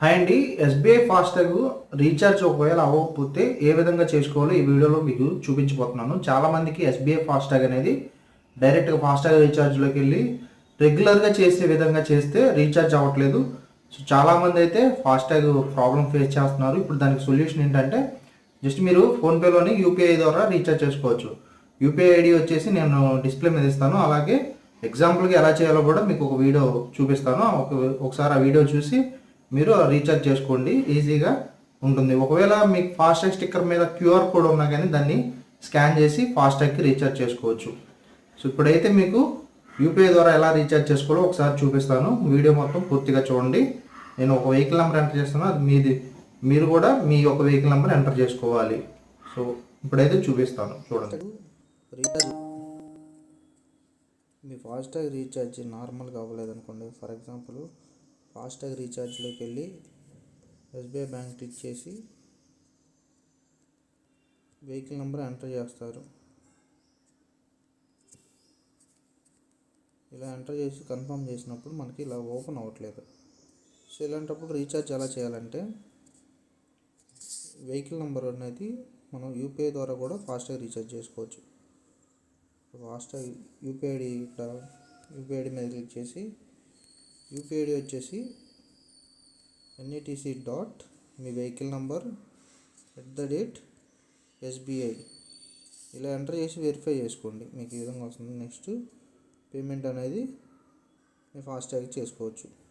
Hi అండి. SBI FASTag recharge ఒకవేళ అవ్వకపోతే ఏ విధంగా చేసుకోవాలో ఈ వీడియోలో మీకు చూపించబోతున్నాను. చాలామందికి ఎస్బీఐ ఫాస్టాగ్ అనేది డైరెక్ట్గా ఫాస్టాగ్ రీఛార్జ్లోకి వెళ్ళి రెగ్యులర్గా చేసే విధంగా చేస్తే రీఛార్జ్ అవ్వట్లేదు. సో చాలామంది అయితే ఫాస్టాగ్ ప్రాబ్లం ఫేస్ చేస్తున్నారు. ఇప్పుడు దానికి సొల్యూషన్ ఏంటంటే జస్ట్ మీరు ఫోన్పేలోని యూపీఐ ద్వారా రీఛార్జ్ చేసుకోవచ్చు. యూపీఐ ఐడి వచ్చేసి నేను డిస్ప్లే మీద ఇస్తాను. అలాగే ఎగ్జాంపుల్కి ఎలా చేయాలో కూడా మీకు ఒక వీడియో చూపిస్తాను. ఒకసారి ఆ వీడియో చూసి మీరు రీఛార్జ్ చేసుకోండి ఈజీగా ఉంటుంది. ఒకవేళ మీకు ఫాస్టాగ్ స్టిక్కర్ మీద క్యూఆర్ కోడ్ ఉన్నా కానీ దాన్ని స్కాన్ చేసి ఫాస్టాగ్కి రీఛార్జ్ చేసుకోవచ్చు. సో ఇప్పుడైతే మీకు యూపీఐ ద్వారా ఎలా రీఛార్జ్ చేసుకోవాలో ఒకసారి చూపిస్తాను. వీడియో మొత్తం పూర్తిగా చూడండి. నేను ఒక వెహికల్ నెంబర్ ఎంటర్ చేస్తాను. అది మీది. మీరు కూడా మీ యొక్క వెహికల్ నెంబర్ ఎంటర్ చేసుకోవాలి. సో ఇప్పుడైతే చూపిస్తాను. చూడండి. రీఛార్జ్ మీ ఫాస్టాగ్ రీఛార్జ్ నార్మల్గా అవ్వలేదు అనుకోండి ఫర్ ఎగ్జాంపుల్ ఫాస్టాగ్ రీఛార్జ్లోకి వెళ్ళి ఎస్బీఐ బ్యాంక్ క్లిక్ చేసి వెహికల్ నెంబర్ ఎంటర్ చేస్తారు. ఇలా ఎంటర్ చేసి కన్ఫర్మ్ చేసినప్పుడు మనకి ఇలా ఓపెన్ అవ్వట్లేదు. సో ఇలాంటప్పుడు రీఛార్జ్ ఎలా చేయాలంటే వెహికల్ నెంబర్ అనేది మనం యూపీఐ ద్వారా కూడా ఫాస్టాగ్ రీఛార్జ్ చేసుకోవచ్చు. ఫాస్టాగ్ యూపీఐ ఐడి ఇక్కడ యూపీఐ ఐడి మీద క్లిక్ చేసి యూపీఐడి వచ్చేసి NETC dot me vehicle number at the rate SBI. ఇలా ఎంటర్ చేసి వెరిఫై చేసుకోండి. మీకు ఈ విధంగా వస్తుంది. నెక్స్ట్ పేమెంట్ అనేది మీ ఫాస్టాగ్ చేసుకోవచ్చు.